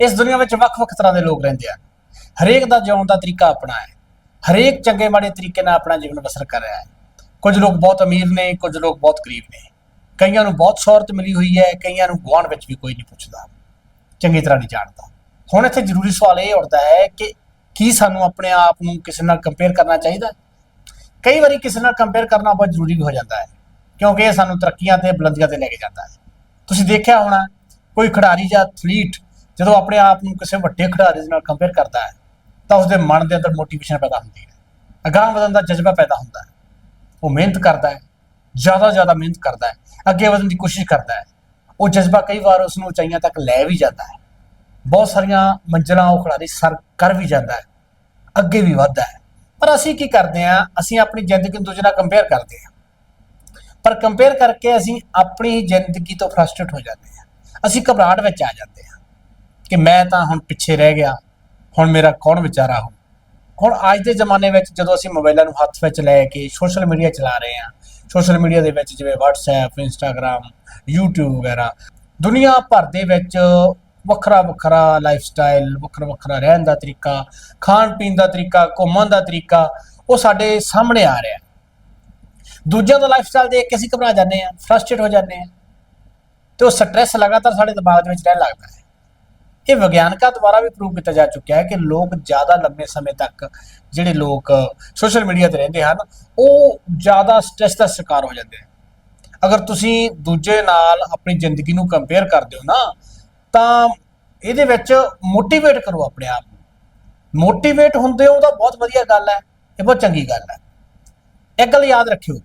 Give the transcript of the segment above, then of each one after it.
ਇਸ ਦੁਨੀਆ ਵਿੱਚ ਵੱਖ-ਵੱਖ ਤਰ੍ਹਾਂ ਦੇ ਲੋਕ ਰਹਿੰਦੇ ਆ। ਹਰੇਕ ਦਾ ਜਿਉਣ ਦਾ ਤਰੀਕਾ ਆਪਣਾ ਹੈ। ਹਰੇਕ ਚੰਗੇ ਮਾੜੇ ਤਰੀਕੇ ਨਾਲ ਆਪਣਾ ਜੀਵਨ ਬਸਰ ਕਰ ਰਿਹਾ ਹੈ। ਕੁਝ ਲੋਕ ਬਹੁਤ ਅਮੀਰ ਨੇ, ਕੁਝ ਲੋਕ ਬਹੁਤ ਗਰੀਬ ਨੇ। ਕਈਆਂ ਨੂੰ ਬਹੁਤ ਸ਼ੌਹਰਤ ਮਿਲੀ ਹੋਈ ਹੈ, ਕਈਆਂ ਨੂੰ ਗੁਆਂਢ ਵਿੱਚ ਵੀ ਕੋਈ ਨਹੀਂ ਪੁੱਛਦਾ। ਚੰਗੀ ਤਰ੍ਹਾਂ ਨਹੀਂ ਜਾਣਦਾ। ਹੁਣ ਇੱਥੇ ਜ਼ਰੂਰੀ ਸਵਾਲ ਇਹ ਉੱਠਦਾ ਹੈ ਕਿ ਕੀ ਸਾਨੂੰ ਆਪਣੇ ਆਪ ਨੂੰ ਕਿਸੇ ਨਾਲ ਕੰਪੇਅਰ ਕਰਨਾ ਚਾਹੀਦਾ? ਕਈ ਵਾਰੀ ਕਿਸੇ ਨਾਲ ਕੰਪੇਅਰ ਕਰਨਾ ਬਹੁਤ ਜ਼ਰੂਰੀ ਵੀ ਹੋ ਜਾਂਦਾ ਹੈ, ਕਿਉਂਕਿ ਇਹ ਸਾਨੂੰ ਤਰੱਕੀਆਂ ਤੇ ਬੁਲੰਦੀਆਂ ਤੇ ਲੈ ਕੇ ਜਾਂਦਾ ਹੈ। ਤੁਸੀਂ ਦੇਖਿਆ ਹੋਣਾ, ਕੋਈ ਖਿਡਾਰੀ ਜਾਂ ਐਥਲੀਟ ਜਦੋਂ ਆਪਣੇ ਆਪ ਨੂੰ ਕਿਸੇ ਵੱਡੇ ਖਿਡਾਰੀ ਦੇ ਨਾਲ ਕੰਪੇਅਰ ਕਰਦਾ ਹੈ, ਤਾਂ ਉਸਦੇ ਮਨ ਦੇ ਅੰਦਰ ਮੋਟੀਵੇਸ਼ਨ ਪੈਦਾ ਹੁੰਦੀ ਹੈ, ਅਗਾਂਹ ਵਧਣ ਦਾ ਜਜ਼ਬਾ ਪੈਦਾ ਹੁੰਦਾ ਹੈ। ਉਹ ਮਿਹਨਤ ਕਰਦਾ ਹੈ, ਜ਼ਿਆਦਾ ਜ਼ਿਆਦਾ ਮਿਹਨਤ ਕਰਦਾ ਹੈ, ਅੱਗੇ ਵਧਣ ਦੀ ਕੋਸ਼ਿਸ਼ ਕਰਦਾ ਹੈ। ਉਹ ਜਜ਼ਬਾ ਕਈ ਵਾਰ ਉਸ ਨੂੰ ਉਚਾਈਆਂ ਤੱਕ ਲੈ ਵੀ ਜਾਂਦਾ ਹੈ। ਬਹੁਤ ਸਾਰੀਆਂ ਮੰਜ਼ਲਾਂ ਉਹ ਖਿਡਾਰੀ ਸਰ ਕਰ ਵੀ ਜਾਂਦਾ ਹੈ, ਅੱਗੇ ਵੀ ਵੱਧਦਾ ਹੈ। ਪਰ ਅਸੀਂ ਕੀ ਕਰਦੇ ਹਾਂ, ਅਸੀਂ ਆਪਣੀ ਜ਼ਿੰਦਗੀ ਨੂੰ ਦੂਜੇ ਨਾਲ ਕੰਪੇਅਰ ਕਰਦੇ ਹਾਂ। ਪਰ ਕੰਪੇਅਰ ਕਰਕੇ ਅਸੀਂ ਆਪਣੀ ਜ਼ਿੰਦਗੀ ਤੋਂ ਫਰਸਟ੍ਰੇਟ ਹੋ ਜਾਂਦੇ ਹਾਂ। ਅਸੀਂ ਘਬਰਾਹਟ ਵਿੱਚ ਆ ਜਾਂਦੇ ਹਾਂ। ਕਿ ਮੈਂ ਤਾਂ ਹੁਣ ਪਿੱਛੇ ਰਹਿ ਗਿਆ, ਹੁਣ ਮੇਰਾ ਕੌਣ ਵਿਚਾਰਾ ਹੋ ਹੁਣ ਅੱਜ ਦੇ ਜ਼ਮਾਨੇ ਵਿੱਚ ਜਦੋਂ ਅਸੀਂ ਮੋਬਾਈਲਾਂ ਨੂੰ ਹੱਥ ਵਿੱਚ ਲੈ ਕੇ ਸੋਸ਼ਲ ਮੀਡੀਆ ਚਲਾ ਰਹੇ ਹਾਂ ਸੋਸ਼ਲ ਮੀਡੀਆ ਦੇ ਵਿੱਚ ਜਿਵੇਂ WhatsApp, Instagram, YouTube ਵਗੈਰਾ, ਦੁਨੀਆ ਭਰ ਦੇ ਵਿੱਚ ਵੱਖਰਾ ਵੱਖਰਾ ਲਾਈਫ ਸਟਾਈਲ ਵੱਖਰਾ ਵੱਖਰਾ ਰਹਿਣ ਦਾ ਤਰੀਕਾ, ਖਾਣ ਪੀਣ ਦਾ ਤਰੀਕਾ, ਘੁੰਮਣ ਦਾ ਤਰੀਕਾ, ਉਹ ਸਾਡੇ ਸਾਹਮਣੇ ਆ ਰਿਹਾ। ਦੂਜਿਆਂ ਦਾ ਲਾਈਫ ਸਟਾਈਲ ਦੇਖ ਕੇ ਅਸੀਂ ਘਬਰਾ ਜਾਂਦੇ ਹਾਂ ਫਰਸਟ੍ਰੇਟ ਹੋ ਜਾਂਦੇ ਹਾਂ ਤੇ ਉਹ ਸਟ੍ਰੈਸ ਲਗਾਤਾਰ ਸਾਡੇ ਦਿਮਾਗ ਦੇ ਵਿੱਚ ਰਹਿਣ ਲੱਗਦਾ ਹੈ। ਇਹ ਵਿਗਿਆਨਕਾਂ ਦੁਆਰਾ ਵੀ ਪ੍ਰੂਵ ਕੀਤਾ ਜਾ ਚੁੱਕਿਆ ਹੈ ਕਿ ਲੋਕ ਜ਼ਿਆਦਾ ਲੰਬੇ ਸਮੇਂ ਤੱਕ ਜਿਹੜੇ ਲੋਕ ਸੋਸ਼ਲ ਮੀਡੀਆ ਤੇ ਰਹਿੰਦੇ ਹਨ, ਉਹ ਜ਼ਿਆਦਾ ਸਟ੍ਰੈਸ ਦਾ ਸ਼ਿਕਾਰ ਹੋ ਜਾਂਦੇ ਹਨ। ਅਗਰ ਤੁਸੀਂ ਦੂਜੇ ਨਾਲ ਆਪਣੀ ਜ਼ਿੰਦਗੀ ਨੂੰ ਕੰਪੇਅਰ ਕਰਦੇ ਹੋ ਨਾ, ਤਾਂ ਇਹਦੇ ਵਿੱਚ ਮੋਟੀਵੇਟ ਕਰੋ ਆਪਣੇ ਆਪ ਨੂੰ। ਮੋਟੀਵੇਟ ਹੁੰਦੇ ਹੋ ਤਾਂ ਬਹੁਤ ਵਧੀਆ ਗੱਲ ਹੈ, ਇਹ ਬਹੁਤ ਚੰਗੀ ਗੱਲ ਹੈ। ਇੱਕ ਗੱਲ ਯਾਦ ਰੱਖਿਓ,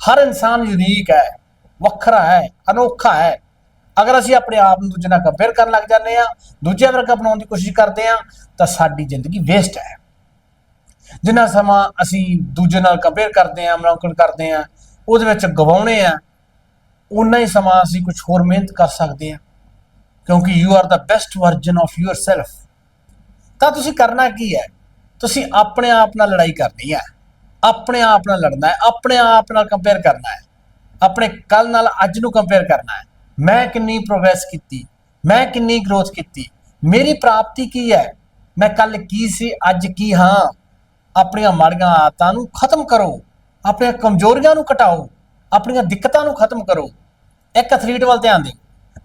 ਹਰ ਇਨਸਾਨ ਯੂਨੀਕ ਹੈ, ਵੱਖਰਾ ਹੈ, ਅਨੋਖਾ ਹੈ। ਅਗਰ ਅਸੀਂ ਆਪਣੇ ਆਪ ਨੂੰ ਦੂਜੇ ਨਾਲ ਕੰਪੇਅਰ ਕਰਨ ਲੱਗ ਜਾਂਦੇ ਆ ਦੂਜਿਆਂ ਵਰਗਾ ਬਣਾਉਣ ਦੀ ਕੋਸ਼ਿਸ਼ ਕਰਦੇ ਆ ਤਾਂ ਸਾਡੀ ਜ਼ਿੰਦਗੀ ਵੇਸਟ ਹੈ। ਜਿੰਨਾ ਸਮਾਂ ਅਸੀਂ ਦੂਜੇ ਨਾਲ ਕੰਪੇਅਰ ਕਰਦੇ ਆ ਮੁਲਾਂਕਣ ਕਰਦੇ ਆ ਉਹਦੇ ਵਿੱਚ ਗਵਾਉਣੇ ਆ ਉਨਾ ਹੀ ਸਮਾਂ ਅਸੀਂ ਕੁਝ ਹੋਰ ਮਿਹਨਤ ਕਰ ਸਕਦੇ ਆ ਕਿਉਂਕਿ you are the best version of yourself ਤਾਂ ਤੁਸੀਂ ਕਰਨਾ ਕੀ ਹੈ? ਤੁਸੀਂ ਆਪਣੇ ਆਪ ਨਾਲ ਲੜਾਈ ਕਰਨੀ ਹੈ। ਆਪਣੇ ਆਪ ਨਾਲ ਲੜਨਾ ਹੈ, ਆਪਣੇ ਆਪ ਨਾਲ ਕੰਪੇਅਰ ਕਰਨਾ ਹੈ। ਆਪਣੇ ਕੱਲ ਨਾਲ ਅੱਜ ਨੂੰ ਕੰਪੇਅਰ ਕਰਨਾ ਹੈ। ਮੈਂ ਕਿੰਨੀ ਪ੍ਰੋਗਰੈਸ ਕੀਤੀ? ਮੈਂ ਕਿੰਨੀ ਗਰੋਥ ਕੀਤੀ? ਮੇਰੀ ਪ੍ਰਾਪਤੀ ਕੀ ਹੈ? ਮੈਂ ਕੱਲ ਕੀ ਸੀ? ਅੱਜ ਕੀ ਹਾਂ? ਆਪਣੀਆਂ ਮਾੜੀਆਂ ਆਦਤਾਂ ਨੂੰ ਖਤਮ ਕਰੋ। ਆਪਣੀਆਂ ਕਮਜ਼ੋਰੀਆਂ ਨੂੰ ਘਟਾਓ। ਆਪਣੀਆਂ ਦਿੱਕਤਾਂ ਨੂੰ ਖਤਮ ਕਰੋ। ਇੱਕ ਐਥਲੀਟ ਵੱਲ ਧਿਆਨ ਦਿਓ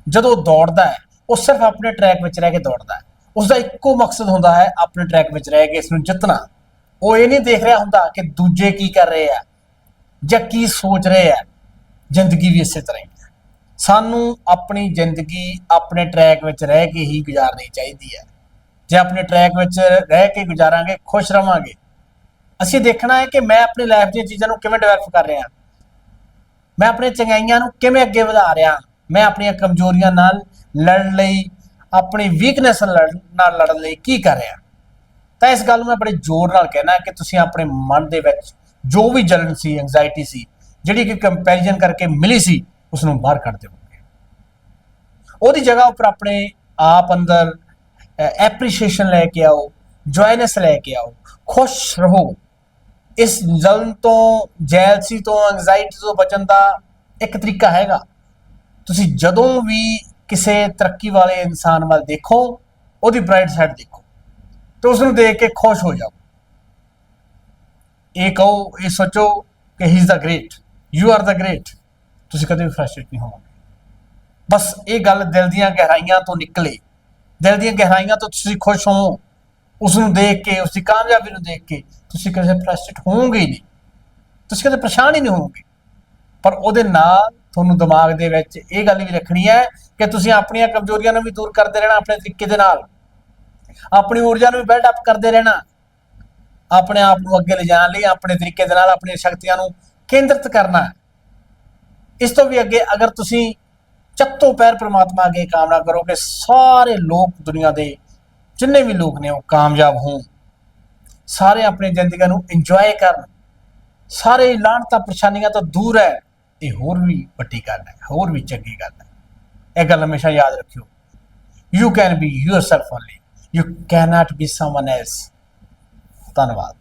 ਜਦੋਂ ਦੌੜਦਾ ਹੈ, ਉਹ ਸਿਰਫ ਆਪਣੇ ਟਰੈਕ ਵਿੱਚ ਰਹਿ ਕੇ ਦੌੜਦਾ ਹੈ। ਉਸ ਦਾ ਇੱਕੋ ਮਕਸਦ ਹੁੰਦਾ ਹੈ ਆਪਣੇ ਟਰੈਕ ਵਿੱਚ ਰਹਿ ਕੇ ਇਸ ਨੂੰ ਜਿੱਤਣਾ। ਉਹ ਇਹ ਨਹੀਂ ਦੇਖ ਰਿਹਾ ਹੁੰਦਾ ਕਿ ਦੂਜੇ ਕੀ ਕਰ ਰਹੇ ਆ ਜਾਂ ਕੀ ਸੋਚ ਰਹੇ ਆ। ਜ਼ਿੰਦਗੀ ਵੀ ਇਸੇ ਤਰ੍ਹਾਂ ਹੀ। ਸਾਨੂੰ ਆਪਣੀ ਜ਼ਿੰਦਗੀ ਆਪਣੇ ਟਰੈਕ ਵਿੱਚ ਰਹਿ ਕੇ ਹੀ ਗੁਜ਼ਾਰਨੀ ਚਾਹੀਦੀ ਹੈ। ਜੇ ਆਪਣੇ ਟਰੈਕ ਵਿੱਚ ਰਹਿ ਕੇ ਗੁਜ਼ਾਰਾਂਗੇ, ਖੁਸ਼ ਰਵਾਂਗੇ। ਅਸੀਂ ਦੇਖਣਾ ਹੈ ਕਿ ਮੈਂ ਆਪਣੀ ਲਾਈਫ ਦੀਆਂ ਚੀਜ਼ਾਂ ਨੂੰ ਕਿਵੇਂ ਡਿਵੈਲਪ ਕਰ ਰਿਹਾ। ਮੈਂ ਆਪਣੀਆਂ ਚੰਗਾਈਆਂ ਨੂੰ ਕਿਵੇਂ ਅੱਗੇ ਵਧਾ ਰਿਹਾ। ਮੈਂ ਆਪਣੀਆਂ ਕਮਜ਼ੋਰੀਆਂ ਨਾਲ ਲੜਨ ਲਈ, ਆਪਣੀ ਵੀਕਨੈਸ ਨਾਲ ਲੜਨ ਲਈ ਕੀ ਕਰ ਰਿਹਾ। ਤਾਂ ਇਸ ਗੱਲ ਨੂੰ ਮੈਂ ਬੜੇ ਜ਼ੋਰ ਨਾਲ ਕਹਿਣਾ ਕਿ ਤੁਸੀਂ ਆਪਣੇ ਮਨ ਦੇ ਵਿੱਚ ਜੋ ਵੀ ਜਲਨ ਸੀ ਐਂਗਜ਼ਾਇਟੀ ਸੀ, ਜਿਹੜੀ ਕਿ ਕੰਪੈਰੀਜ਼ਨ ਕਰਕੇ ਮਿਲੀ ਸੀ ਉਸ ਨੂੰ ਬਾਹਰ ਕੱਢ ਦਿਓਗੇ ਉਹਦੀ ਜਗ੍ਹਾ ਉੱਪਰ ਆਪਣੇ ਆਪ ਅੰਦਰ ਐਪਰੀਸ਼ੀਏਸ਼ਨ ਲੈ ਕੇ ਆਓ ਜੋਇਨੈਸ ਲੈ ਕੇ ਆਓ, ਖੁਸ਼ ਰਹੋ। ਇਸ ਜਲਨ ਤੋਂ ਜੈਲਸੀ ਤੋਂ ਐਂਗਜ਼ਾਇਟੀ ਤੋਂ ਬਚਣ ਦਾ ਇੱਕ ਤਰੀਕਾ ਹੈਗਾ। ਤੁਸੀਂ ਜਦੋਂ ਵੀ ਕਿਸੇ ਤਰੱਕੀ ਵਾਲੇ ਇਨਸਾਨ ਵੱਲ ਦੇਖੋ, ਉਹਦੀ ਬ੍ਰਾਈਟ ਸਾਈਡ ਦੇਖੋ, ਤੇ ਉਸ ਨੂੰ ਦੇਖ ਕੇ ਖੁਸ਼ ਹੋ ਜਾਓ। ਇਹ ਕਹੋ, ਇਹ ਸੋਚੋ ਕਿ he is the great you are the great ਤੁਸੀਂ ਕਦੇ ਵੀ ਫਰਸਟ੍ਰੇਟ ਨਹੀਂ ਹੋਵੋਗੇ। ਬਸ ਇਹ ਗੱਲ ਦਿਲ ਦੀਆਂ ਗਹਿਰਾਈਆਂ ਤੋਂ ਨਿਕਲੇ। ਦਿਲ ਦੀਆਂ ਗਹਿਰਾਈਆਂ ਤੋਂ ਤੁਸੀਂ ਖੁਸ਼ ਹੋ ਉਸ ਨੂੰ ਦੇਖ ਕੇ ਉਸ ਦੀ ਕਾਮਯਾਬੀ ਨੂੰ ਦੇਖ ਕੇ ਤੁਸੀਂ ਕਦੇ ਫਰਸਟ੍ਰੇਟ ਹੋਵੋਗੇ ਨਹੀਂ। ਤੁਸੀਂ ਕਦੇ ਪਰੇਸ਼ਾਨ ਹੀ ਨਹੀਂ ਹੋਵੋਗੇ। ਪਰ ਉਹਦੇ ਨਾਲ ਤੁਹਾਨੂੰ ਦਿਮਾਗ ਦੇ ਵਿੱਚ ਇਹ ਗੱਲ ਵੀ ਰੱਖਣੀ ਹੈ ਕਿ ਤੁਸੀਂ ਆਪਣੀਆਂ ਕਮਜ਼ੋਰੀਆਂ ਨੂੰ ਵੀ ਦੂਰ ਕਰਦੇ ਰਹਿਣਾ ਆਪਣੇ ਤਰੀਕੇ ਦੇ ਨਾਲ। ਆਪਣੀ ਊਰਜਾ ਨੂੰ ਵੀ ਬਿਲਡ ਅਪ ਕਰਦੇ ਰਹਿਣਾ। ਆਪਣੇ ਆਪ ਨੂੰ ਅੱਗੇ ਲਿਜਾਣ ਲਈ, ਆਪਣੇ ਤਰੀਕੇ ਦੇ ਨਾਲ, ਆਪਣੀਆਂ ਸ਼ਕਤੀਆਂ ਨੂੰ ਕੇਂਦਰਿਤ ਕਰਨਾ। ਇਸ ਤੋਂ ਵੀ ਅੱਗੇ ਅਗਰ ਤੁਸੀਂ ਚੱਤੋ ਪੈਰ ਪ੍ਰਮਾਤਮਾ ਅੱਗੇ ਕਾਮਨਾ ਕਰੋ ਕਿ ਸਾਰੇ ਲੋਕ ਦੁਨੀਆ ਦੇ ਜਿੰਨੇ ਵੀ ਲੋਕ ਨੇ ਉਹ ਕਾਮਯਾਬ ਹੋਣ। ਸਾਰੇ ਆਪਣੀ ਜ਼ਿੰਦਗੀ ਨੂੰ ਇੰਜੋਏ ਕਰਨ। ਸਾਰੇ ਲਾਹਨਤਾਂ ਪਰੇਸ਼ਾਨੀਆਂ ਤੋਂ ਦੂਰ ਹੈ ਇਹ ਹੋਰ ਵੀ ਵੱਡੀ ਗੱਲ ਹੈ, ਹੋਰ ਵੀ ਚੰਗੀ ਗੱਲ ਹੈ। ਇਹ ਗੱਲ ਹਮੇਸ਼ਾ ਯਾਦ ਰੱਖਿਓ। You can be yourself only you can't be someone else ਧੰਨਵਾਦ।